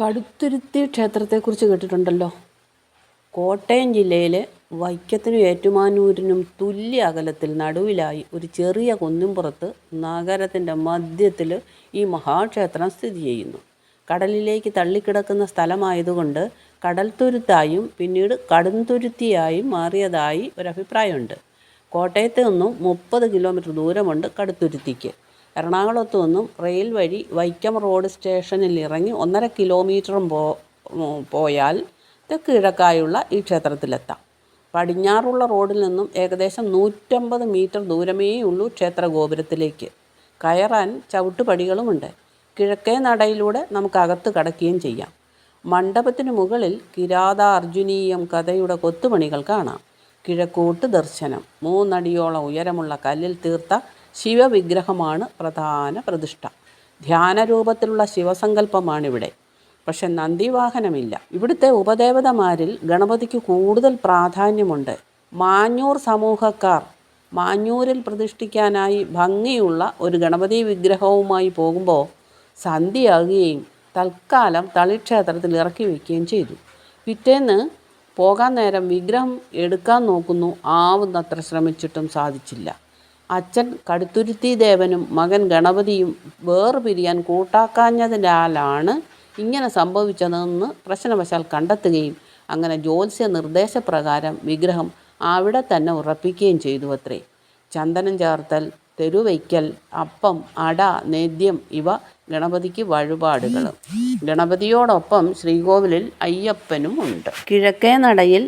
കടുത്തുരുത്തി ക്ഷേത്രത്തെക്കുറിച്ച് കേട്ടിട്ടുണ്ടല്ലോ. കോട്ടയം ജില്ലയിലെ വൈക്കത്തിനും ഏറ്റുമാനൂരിനും തുല്യ അകലത്തിൽ നടുവിലായി ഒരു ചെറിയ കുന്നിൻപുറത്ത് നഗരത്തിന്റെ മധ്യത്തിൽ ഈ മഹാക്ഷേത്രം സ്ഥിതി ചെയ്യുന്നു. കടലിലേക്ക് തള്ളിക്കിടക്കുന്ന സ്ഥലമായതുകൊണ്ട് കടൽത്തുരുത്തായും പിന്നീട് കടുംതുരുത്തിയായും മാറിയതായി ഒരഭിപ്രായമുണ്ട്. കോട്ടയത്ത് നിന്നും മുപ്പത് കിലോമീറ്റർ ദൂരമുണ്ട് കടുത്തുരുത്തിക്ക്. എറണാകുളത്തു നിന്നും റെയിൽ വഴി വൈക്കം റോഡ് സ്റ്റേഷനിൽ ഇറങ്ങി ഒന്നര കിലോമീറ്ററും പോ പോയാൽ തെക്ക് കിഴക്കായുള്ള ഈ ക്ഷേത്രത്തിലെത്താം. പടിഞ്ഞാറുള്ള റോഡിൽ നിന്നും ഏകദേശം നൂറ്റമ്പത് മീറ്റർ ദൂരമേ ഉള്ളൂ ക്ഷേത്ര ഗോപുരത്തിലേക്ക് കയറാൻ ചവിട്ടുപടികളുമുണ്ട്. കിഴക്കേ നടയിലൂടെ നമുക്ക് അകത്ത് കടക്കുകയും ചെയ്യാം. മണ്ഡപത്തിന് മുകളിൽ കിരാത അർജുനീയം കഥയുടെ കൊത്തുപണികൾ കാണാം. കിഴക്കോട്ട് ദർശനം. മൂന്നടിയോളം ഉയരമുള്ള കല്ലിൽ തീർത്ത ശിവവിഗ്രഹമാണ് പ്രധാന പ്രതിഷ്ഠ. ധ്യാനരൂപത്തിലുള്ള ശിവസങ്കല്പമാണിവിടെ. പക്ഷെ നന്ദിവാഹനമില്ല. ഇവിടുത്തെ ഉപദേവതമാരിൽ ഗണപതിക്ക് കൂടുതൽ പ്രാധാന്യമുണ്ട്. മാഞ്ഞൂർ സമൂഹക്കാർ മാഞ്ഞൂരിൽ പ്രതിഷ്ഠിക്കാനായി ഭംഗിയുള്ള ഒരു ഗണപതി വിഗ്രഹവുമായി പോകുമ്പോൾ സന്ധ്യയാകുകയും തൽക്കാലം തളിക്ഷേത്രത്തിൽ ഇറക്കി വയ്ക്കുകയും ചെയ്തു. പിറ്റേന്ന് പോകാൻ നേരം വിഗ്രഹം എടുക്കാൻ നോക്കുന്നു. ആവുന്നത്ര ശ്രമിച്ചിട്ടും സാധിച്ചില്ല. അച്ഛൻ കടുത്തുരുത്തി ദേവനും മകൻ ഗണപതിയും വേർപിരിയാൻ കൂട്ടാക്കാഞ്ഞതിനാലാണ് ഇങ്ങനെ സംഭവിച്ചതെന്ന് പ്രശ്നവശാൽ കണ്ടെത്തുകയും അങ്ങനെ ജ്യോത്സ്യ നിർദ്ദേശപ്രകാരം വിഗ്രഹം അവിടെ തന്നെ ഉറപ്പിക്കുകയും ചെയ്തു അത്രേ ചന്ദനം ചേർത്തൽ തെരുവയ്ക്കൽ അപ്പം അട നേദ്യം ഇവ ഗണപതിക്ക് വഴിപാടുകൾ ഗണപതിയോടൊപ്പം ശ്രീകോവിലിൽ അയ്യപ്പനും ഉണ്ട്. കിഴക്കേ നടയിൽ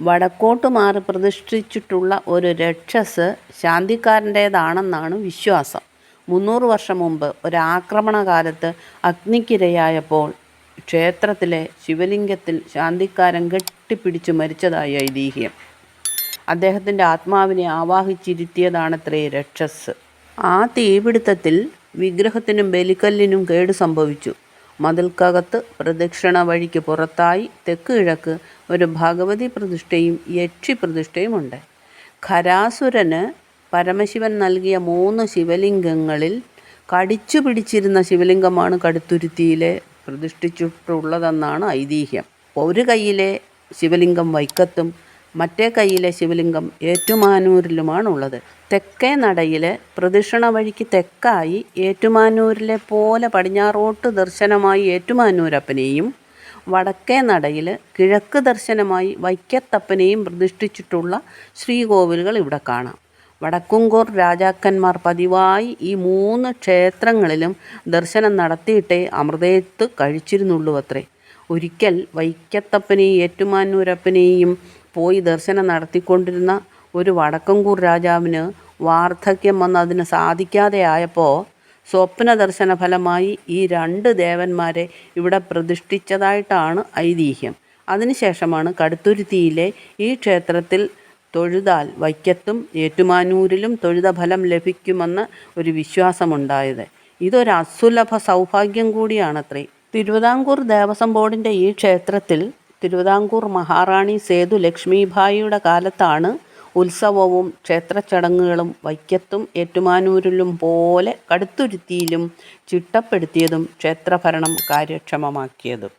വടക്കോട്ട് മാറി പ്രതിഷ്ഠിച്ചിട്ടുള്ള ഒരു രക്ഷസ് ശാന്തിക്കാരന്റേതാണെന്നാണ് വിശ്വാസം. മുന്നൂറ് വർഷം മുമ്പ് ഒരു ആക്രമണകാലത്ത് അഗ്നിക്കിരയായപ്പോൾ ക്ഷേത്രത്തിലെ ശിവലിംഗത്തിൽ ശാന്തിക്കാരൻ കെട്ടിപ്പിടിച്ചു മരിച്ചതായി ഐതിഹ്യം. അദ്ദേഹത്തിന്റെ ആത്മാവിനെ ആവാഹിച്ചിരുത്തിയതാണത്രേ രക്ഷസ്. ആ തീപിടുത്തത്തിൽ വിഗ്രഹത്തിനും ബലിക്കല്ലിനും കേട് സംഭവിച്ചു. മതിൽക്കകത്ത് പ്രദക്ഷിണ വഴിക്ക് പുറത്തായി തെക്ക് കിഴക്ക് ഒരു ഭഗവതി പ്രതിഷ്ഠയും യക്ഷി പ്രതിഷ്ഠയുമുണ്ട് ഖരാസുരന് പരമശിവൻ നൽകിയ മൂന്ന് ശിവലിംഗങ്ങളിൽ കടിച്ചു പിടിച്ചിരുന്ന ശിവലിംഗമാണ് കടുത്തുരുത്തിയിലെ പ്രതിഷ്ഠിച്ചിട്ടുള്ളതെന്നാണ് ഐതിഹ്യം. ഒരു കൈയിലെ ശിവലിംഗം വൈക്കത്തും മറ്റേ കൈയിലെ ശിവലിംഗം ഏറ്റുമാനൂരിലുമാണുള്ളത്. തെക്കേ നടയിലെ പ്രദക്ഷിണ വഴിക്ക് തെക്കായി ഏറ്റുമാനൂരിലെ പോലെ പടിഞ്ഞാറോട്ട് ദർശനമായി ഏറ്റുമാനൂരപ്പനെയും വടക്കേ നടയിൽ കിഴക്ക് ദർശനമായി വൈക്കത്തപ്പനെയും പ്രതിഷ്ഠിച്ചിട്ടുള്ള ശ്രീകോവിലുകൾ ഇവിടെ കാണാം. വടക്കുംകൂർ രാജാക്കന്മാർ പതിവായി ഈ മൂന്ന് ക്ഷേത്രങ്ങളിലും ദർശനം നടത്തിയിട്ടേ അമൃതേത്ത് കഴിച്ചിരുന്നുള്ളൂ അത്രേ ഒരിക്കൽ വൈക്കത്തപ്പനെയും ഏറ്റുമാനൂരപ്പനെയും പോയി ദർശനം നടത്തിക്കൊണ്ടിരുന്ന ഒരു വടക്കുംകൂർ രാജാവിന് വാർദ്ധക്യം വന്ന് അതിന് സാധിക്കാതെ ആയപ്പോൾ സ്വപ്ന ദർശന ഫലമായി ഈ രണ്ട് ദേവന്മാരെ ഇവിടെ പ്രതിഷ്ഠിച്ചതായിട്ടാണ് ഐതിഹ്യം. അതിനുശേഷമാണ് കടുത്തുരുത്തിയിലെ ഈ ക്ഷേത്രത്തിൽ തൊഴുതാൽ വൈക്കത്തും ഏറ്റുമാനൂരിലും തൊഴുത ഫലം ലഭിക്കുമെന്ന് ഒരു വിശ്വാസമുണ്ടായത്. ഇതൊരു അസുലഭ സൗഭാഗ്യം കൂടിയാണത്രേ. തിരുവിതാംകൂർ ദേവസ്വം ബോർഡിന്റെ ഈ ക്ഷേത്രത്തിൽ തിരുവിതാംകൂർ മഹാറാണി സേതു ലക്ഷ്മിഭായിയുടെ കാലത്താണ് ഉത്സവവും ക്ഷേത്രച്ചടങ്ങുകളും വൈക്കത്തും ഏറ്റുമാനൂരിലും പോലെ കടുത്തുരുത്തിയിലും ചിട്ടപ്പെടുത്തിയതും ക്ഷേത്രഭരണം കാര്യക്ഷമമാക്കിയതും.